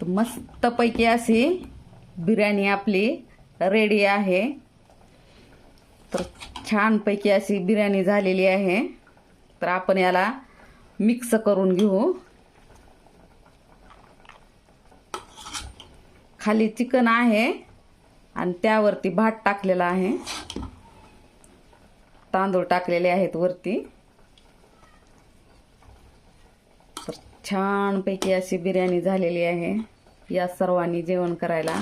तर मस्तपैकी अशी बिर्याणी आपली रेडी आहे. तर छानपैकी अशी बिर्याणी झालेली आहे. तर आपण याला मिक्स करून घेऊ. खाली चिकन आहे आणि त्यावरती भात टाकलेला आहे. तांदूळ टाकलेले आहेत वरती तर छानपैकी अशी बिर्याणी झालेली आहे. या सर्वांनी जेवण करायला.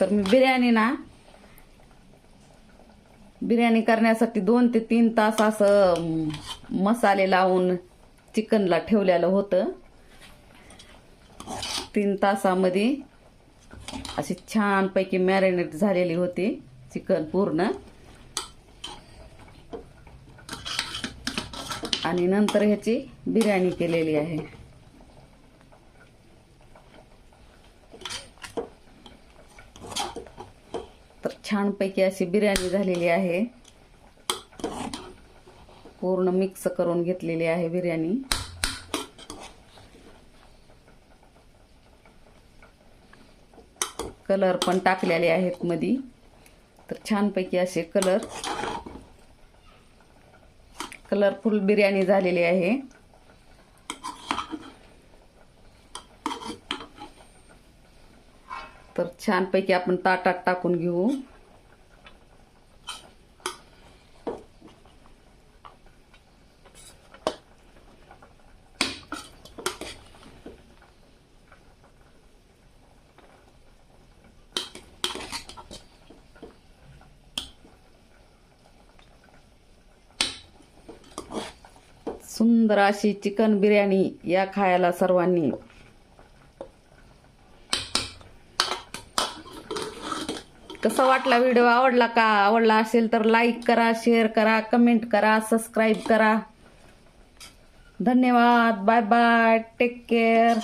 तर मी बिर्याणी ना बिर्याणी करण्यासाठी दोन ते तीन तास असं मसाले लावून चिकनला ठेवलेलं होतं. तीन तासामध्ये अशी छानपैकी मॅरिनेट झालेली होती चिकन पूर्ण. आणि नंतर ह्याची बिर्याणी केलेली आहे. तर छानपैकी अशी बिर्याणी झालेली आहे. पूर्ण मिक्स करून घेतलेली आहे बिर्याणी. कलर पण टाकलेले आहेत मधी. तर छानपैकी असे कलर कलरफुल बिर्याणी झालेली आहे. तर छानपैकी आपण ताटात टाकून घेऊ. सुंदर अशी चिकन बिर्याणी या खायला सर्वांनी. कसा वाटला व्हिडिओ? आवडला का? आवडला असेल तर लाईक करा शेअर करा कमेंट करा सबस्क्राईब करा. धन्यवाद. Bye bye take care